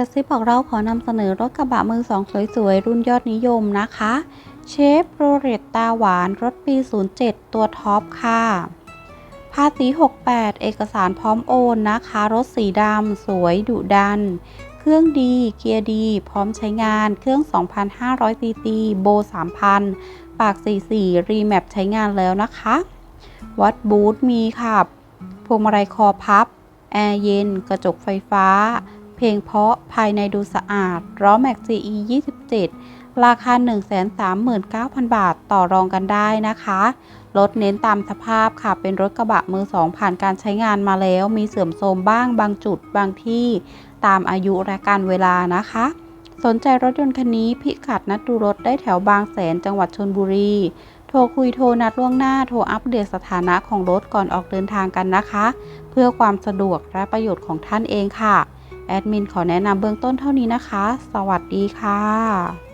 ระซิบบอกเราขอนำเสนอรถกระบะมือสองสวยๆ รุ่นยอดนิยมนะคะเชฟโรเลตตาหวานรถปี 07 ตัวท็อปค่ะ ภาษี 68 เอกสารพร้อมโอนนะคะ รถสีดำสวยดุดัน เครื่องดีเกียร์ดี พร้อมใช้งานเครื่อง 2,500ซีซีโบ 3,000 ปาก 44 รีแมปใช้งานแล้วนะคะ วัดบูธมีค่ะพวงมาลัยคอพับ แอร์เย็น กระจกไฟฟ้า เพลงเพราะภายในดูสะอาดล้อแม็ก GE 27 ราคา 139,000 บาทต่อรองกันได้นะคะ รถเน้นตามสภาพค่ะ เป็นรถกระบะมือสองผ่านการใช้งานมาแล้ว มีเสื่อมโทรมบ้างบางจุดบางที่ตามอายุและการเวลานะคะ สนใจรถยนต์คันนี้พิกัดนัดดูรถได้แถวบางแสนจังหวัดชนบุรี โทรคุยโทรนัดล่วงหน้าโทรอัปเดตสถานะของรถก่อนออกเดินทางกันนะคะ เพื่อความสะดวกและประโยชน์ของท่านเองค่ะ แอดมินขอแนะนำเบื้องต้นเท่านี้นะคะ สวัสดีค่ะ